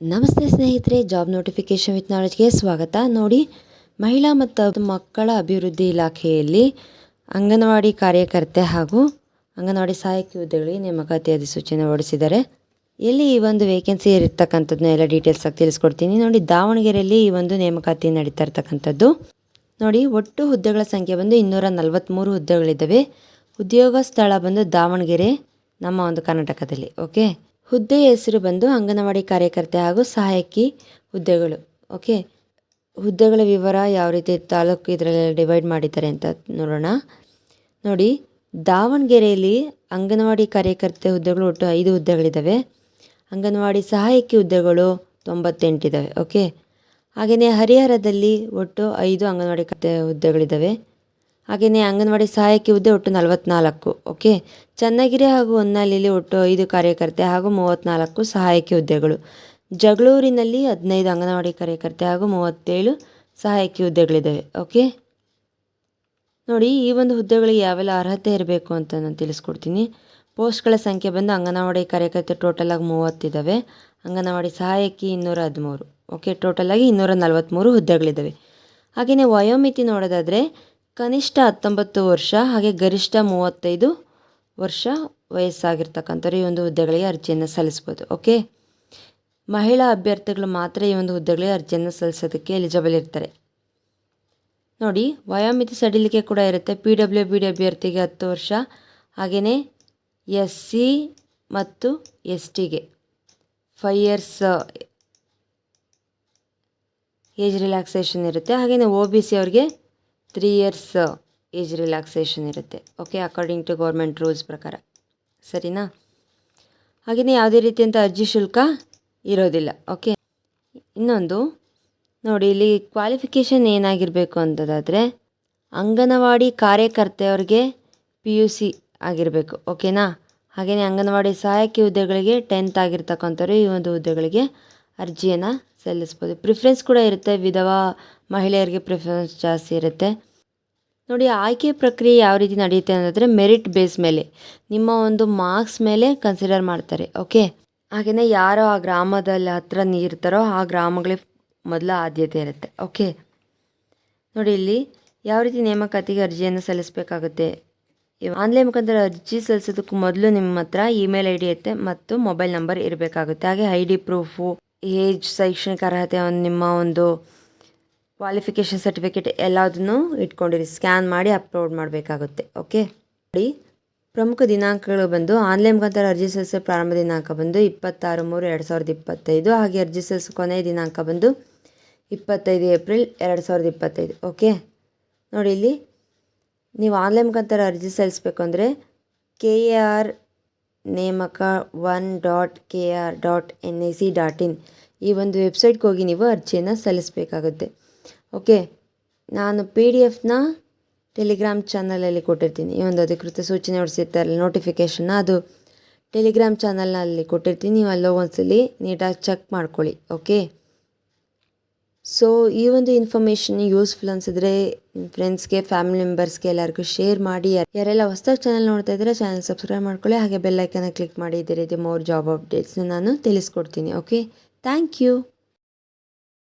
ನಮಸ್ತೆ ಸ್ನೇಹಿತರೆ, job notification with ನಾಲೆಜ್ಗೆ ಸ್ವಾಗತ. ನೋಡಿ, ಮಹಿಳಾ ಮತ್ತು ಮಕ್ಕಳ ಅಭಿವೃದ್ಧಿ ಇಲಾಖೆಯಲ್ಲಿ ಅಂಗನವಾಡಿ ಕಾರ್ಯಕರ್ತೆ ಹಾಗೂ ಅಂಗನವಾಡಿ ಸಹಾಯಕಿ ಹುದ್ದೆಗಳಿಗೆ ನೇಮಕಾತಿ ಅಧಿಸೂಚನೆ ಹೊರಡಿಸಿದ್ದಾರೆ. ಎಲ್ಲಿ ಈ ಒಂದು ವೇಕೆನ್ಸಿ ಇರತಕ್ಕಂಥದ್ದನ್ನ ಎಲ್ಲ ಡೀಟೇಲ್ಸ್ ಆಗಿ ತಿಳಿಸ್ಕೊಡ್ತೀನಿ. ನೋಡಿ, ದಾವಣಗೆರೆಯಲ್ಲಿ ಈ ಒಂದು ನೇಮಕಾತಿ ನಡೀತಾ ಇರ್ತಕ್ಕಂಥದ್ದು. ನೋಡಿ, ಒಟ್ಟು ಹುದ್ದೆಗಳ ಸಂಖ್ಯೆ ಬಂದು ಇನ್ನೂರ ನಲವತ್ತ್ಮೂರು ಹುದ್ದೆಗಳಿದ್ದಾವೆ. ಉದ್ಯೋಗ ಸ್ಥಳ ಬಂದು ದಾವಣಗೆರೆ, ನಮ್ಮ ಒಂದು ಕರ್ನಾಟಕದಲ್ಲಿ ಓಕೆ ಹುದ್ದೆಯ ಹೆಸರು ಬಂದು ಅಂಗನವಾಡಿ ಕಾರ್ಯಕರ್ತೆ ಹಾಗೂ ಸಹಾಯಕಿ ಹುದ್ದೆಗಳು. ಓಕೆ? ಹುದ್ದೆಗಳ ವಿವರ ಯಾವ ರೀತಿ ತಾಲೂಕು ಇದರಲ್ಲೆಲ್ಲ ಡಿವೈಡ್ ಮಾಡಿದ್ದಾರೆ ಅಂತ ನೋಡೋಣ. ನೋಡಿ, ದಾವಣಗೆರೆಯಲ್ಲಿ ಅಂಗನವಾಡಿ ಕಾರ್ಯಕರ್ತೆ ಹುದ್ದೆಗಳು ಒಟ್ಟು ಐದು ಹುದ್ದೆಗಳಿದ್ದಾವೆ. ಅಂಗನವಾಡಿ ಸಹಾಯಕಿ ಹುದ್ದೆಗಳು ತೊಂಬತ್ತೆಂಟಿದ್ದಾವೆ. ಓಕೆ? ಹಾಗೆಯೇ ಹರಿಹರದಲ್ಲಿ ಒಟ್ಟು ಐದು ಅಂಗನವಾಡಿ ಕತೆ ಹುದ್ದೆಗಳಿದ್ದಾವೆ. ಹಾಗೆಯೇ ಅಂಗನವಾಡಿ ಸಹಾಯಕಿ ಹುದ್ದೆ ಒಟ್ಟು ನಲವತ್ನಾಲ್ಕು ಓಕೆ ಚನ್ನಗಿರಿ ಹಾಗೂ ಹೊನ್ನಾಳಿಯಲ್ಲಿ ಒಟ್ಟು ಐದು ಕಾರ್ಯಕರ್ತೆ ಹಾಗೂ ಮೂವತ್ತ್ನಾಲ್ಕು ಸಹಾಯಕಿ ಹುದ್ದೆಗಳು. ಜಗಳೂರಿನಲ್ಲಿ ಹದಿನೈದು ಅಂಗನವಾಡಿ ಕಾರ್ಯಕರ್ತೆ ಹಾಗೂ ಮೂವತ್ತೇಳು ಸಹಾಯಕಿ ಹುದ್ದೆಗಳಿದ್ದಾವೆ ಓಕೆ ನೋಡಿ, ಈ ಒಂದು ಹುದ್ದೆಗಳಿಗೆ ಯಾವೆಲ್ಲ ಅರ್ಹತೆ ಇರಬೇಕು ಅಂತ ನಾನು ತಿಳಿಸ್ಕೊಡ್ತೀನಿ. ಪೋಸ್ಟ್ಗಳ ಸಂಖ್ಯೆ ಬಂದು ಅಂಗನವಾಡಿ ಕಾರ್ಯಕರ್ತೆ ಟೋಟಲಾಗಿ ಮೂವತ್ತಿದ್ದಾವೆ ಅಂಗನವಾಡಿ ಸಹಾಯಕಿ ಇನ್ನೂರ ಹದಿಮೂರು ಓಕೆ ಟೋಟಲಾಗಿ ಇನ್ನೂರ ನಲವತ್ತ್ಮೂರು ಹುದ್ದೆಗಳಿದ್ದಾವೆ. ಹಾಗೆಯೇ ವಯೋಮಿತಿ ನೋಡೋದಾದರೆ ಕನಿಷ್ಠ ಹತ್ತೊಂಬತ್ತು ವರ್ಷ, ಹಾಗೆ ಗರಿಷ್ಠ ಮೂವತ್ತೈದು ವರ್ಷ ವಯಸ್ಸಾಗಿರ್ತಕ್ಕಂಥವ್ರು ಈ ಒಂದು ಹುದ್ದೆಗಳಿಗೆ ಅರ್ಜಿಯನ್ನು ಸಲ್ಲಿಸ್ಬೋದು, ಓಕೆ? ಮಹಿಳಾ ಅಭ್ಯರ್ಥಿಗಳು ಮಾತ್ರ ಈ ಒಂದು ಹುದ್ದೆಗಳಿಗೆ ಅರ್ಜಿಯನ್ನು ಸಲ್ಲಿಸೋದಕ್ಕೆ ಎಲಿಜಿಬಲ್ ಇರ್ತಾರೆ. ನೋಡಿ, ವಯೋಮಿತಿ ಸಡಿಲಿಕೆ ಕೂಡ ಇರುತ್ತೆ. ಪಿ ಡಬ್ಲ್ಯೂ ಬಿ ಡಿ ಅಭ್ಯರ್ಥಿಗೆ ಹತ್ತು ವರ್ಷ, ಹಾಗೆಯೇ ಎಸ್ ಸಿ ಮತ್ತು ಎಸ್ ಟಿಗೆ ಫೈ ಇಯರ್ಸ್ ಏಜ್ ರಿಲ್ಯಾಕ್ಸೇಷನ್ ಇರುತ್ತೆ. ಹಾಗೆಯೇ ಒ ಬಿ ಸಿ ಅವ್ರಿಗೆ ತ್ರೀ ಇಯರ್ಸ್ ಏಜ್ ರಿಲ್ಯಾಕ್ಸೇಷನ್ ಇರುತ್ತೆ. Okay according to government rules ಪ್ರಕಾರ. ಸರಿನಾ? ಹಾಗೆಯೇ ಯಾವುದೇ ರೀತಿಯಂಥ ಅರ್ಜಿ ಶುಲ್ಕ ಇರೋದಿಲ್ಲ. ಓಕೆ ಇನ್ನೊಂದು. ನೋಡಿ, ಇಲ್ಲಿ ಕ್ವಾಲಿಫಿಕೇಷನ್ ಏನಾಗಿರಬೇಕು ಅಂತದಾದರೆ ಅಂಗನವಾಡಿ ಕಾರ್ಯಕರ್ತೆಯವ್ರಿಗೆ ಪಿ ಯು ಸಿ ಆಗಿರಬೇಕು. ಓಕೆನಾ ಹಾಗೆಯೇ ಅಂಗನವಾಡಿ ಸಹಾಯಕಿ ಹುದ್ದೆಗಳಿಗೆ ಟೆಂತ್ ಆಗಿರ್ತಕ್ಕಂಥವ್ರು ಈ ಒಂದು ಹುದ್ದೆಗಳಿಗೆ ಅರ್ಜಿಯನ್ನು ಸಲ್ಲಿಸ್ಬೋದು. ಪ್ರಿಫರೆನ್ಸ್ ಕೂಡ ಇರುತ್ತೆ. ವಿಧವಾ ಮಹಿಳೆಯರಿಗೆ ಪ್ರಿಫರೆನ್ಸ್ ಜಾಸ್ತಿ ಇರುತ್ತೆ. ನೋಡಿ, ಆಯ್ಕೆ ಪ್ರಕ್ರಿಯೆ ಯಾವ ರೀತಿ ನಡೆಯುತ್ತೆ ಅಂತಂದರೆ ಮೆರಿಟ್ ಬೇಸ್ ಮೇಲೆ. ನಿಮ್ಮ ಒಂದು ಮಾರ್ಕ್ಸ್ ಮೇಲೆ ಕನ್ಸಿಡರ್ ಮಾಡ್ತಾರೆ, ಓಕೆ? ಹಾಗೆಯೇ ಯಾರೋ ಆ ಗ್ರಾಮದಲ್ಲಿ ಹತ್ರ ನೀರ್ತಾರೋ ಆ ಗ್ರಾಮಗಳಿಗೆ ಮೊದಲ ಆದ್ಯತೆ ಇರುತ್ತೆ, ಓಕೆ? ನೋಡಿ, ಇಲ್ಲಿ ಯಾವ ರೀತಿ ನೇಮಕಾತಿಗೆ ಅರ್ಜಿಯನ್ನು ಸಲ್ಲಿಸಬೇಕಾಗುತ್ತೆ? ಆನ್ಲೈನ್ ಮುಖಾಂತರ ಅರ್ಜಿ ಸಲ್ಲಿಸೋದಕ್ಕೂ ಮೊದಲು ನಿಮ್ಮ ಹತ್ರ ಇಮೇಲ್ ಐ ಡಿ ಇರುತ್ತೆ ಮತ್ತು ಮೊಬೈಲ್ ನಂಬರ್ ಇರಬೇಕಾಗುತ್ತೆ. ಹಾಗೆ ಐ ಡಿ ಪ್ರೂಫು, ಏಜ್, ಶೈಕ್ಷಣಿಕ ಅರ್ಹತೆ, ಒಂದು ನಿಮ್ಮ ಒಂದು ಕ್ವಾಲಿಫಿಕೇಷನ್ ಸರ್ಟಿಫಿಕೇಟ್ ಎಲ್ಲದನ್ನು ಇಟ್ಕೊಂಡಿರಿ. ಸ್ಕ್ಯಾನ್ ಮಾಡಿ ಅಪ್ಲೋಡ್ ಮಾಡಬೇಕಾಗುತ್ತೆ. ಓಕೆ ನೋಡಿ ಪ್ರಮುಖ ದಿನಾಂಕಗಳು ಬಂದು ಆನ್ಲೈನ್ ಮುಖಾಂತರ ಅರ್ಜಿ ಸಲ್ಲಿಸೋ ಪ್ರಾರಂಭ ದಿನಾಂಕ ಬಂದು ಇಪ್ಪತ್ತಾರು ಮೂರು ಎರಡು ಸಾವಿರದ ಇಪ್ಪತ್ತೈದು ಹಾಗೆ ಅರ್ಜಿ ಸಲ್ಲಿಸೋ ಕೊನೆಯ ದಿನಾಂಕ ಬಂದು ಇಪ್ಪತ್ತೈದು ಏಪ್ರಿಲ್ ಎರಡು ಸಾವಿರದ ಇಪ್ಪತ್ತೈದು. ಓಕೆ ನೋಡಿ ಇಲ್ಲಿ ನೀವು ಆನ್ಲೈನ್ ಮುಖಾಂತರ ಅರ್ಜಿ ಸಲ್ಲಿಸಬೇಕು ಅಂದರೆ ಕೆ ಆರ್ ನೇಮಕ one dot K R dot N I C dot in ಈ ಒಂದು ವೆಬ್ಸೈಟ್ಗೆ ಹೋಗಿ ನೀವು ಅರ್ಜಿಯನ್ನು ಸಲ್ಲಿಸಬೇಕಾಗುತ್ತೆ. ಓಕೆ, ನಾನು ಪಿ ಡಿ ಎಫ್ನ ಟೆಲಿಗ್ರಾಮ್ ಚಾನಲಲ್ಲಿ ಕೊಟ್ಟಿರ್ತೀನಿ. ಈ ಒಂದು ಅಧಿಕೃತ ಸೂಚನೆ ಹೊಡಿಸಿರ್ತಾರಲ್ಲ ನೋಟಿಫಿಕೇಷನ್ನ ಅದು ಟೆಲಿಗ್ರಾಮ್ ಚಾನಲ್ನಲ್ಲಿ ಕೊಟ್ಟಿರ್ತೀನಿ. ನೀವು ಅಲ್ಲೋ ಒಂದ್ಸಲಿ ನೀಟಾಗಿ ಚೆಕ್ ಮಾಡ್ಕೊಳ್ಳಿ, ಓಕೆ? ಸೊ ಈ ಒಂದು ಇನ್ಫಾರ್ಮೇಷನ್ ಯೂಸ್ಫುಲ್ ಅನಿಸಿದ್ರೆ ಫ್ರೆಂಡ್ಸ್ಗೆ ಫ್ಯಾಮಿಲಿ ಮೆಂಬರ್ಸ್ಗೆ ಎಲ್ಲರಿಗೂ ಶೇರ್ ಮಾಡಿ. ಯಾರೆಲ್ಲ ಹೊಸದಾಗಿ ಚಾನಲ್ ನೋಡ್ತಾ ಇದ್ದರೆ ಚಾನಲ್ ಸಬ್ಸ್ಕ್ರೈಬ್ ಮಾಡ್ಕೊಳ್ಳಿ. ಹಾಗೆ ಬೆಲ್ಲೈಕನ್ನ ಕ್ಲಿಕ್ ಮಾಡಿ, ಇದೇ ರೀತಿ ಮೋರ್ ಜಾಬ್ ಅಪ್ಡೇಟ್ಸ್ನ ನಾನು ತಿಳಿಸ್ಕೊಡ್ತೀನಿ, ಓಕೆ? Thank you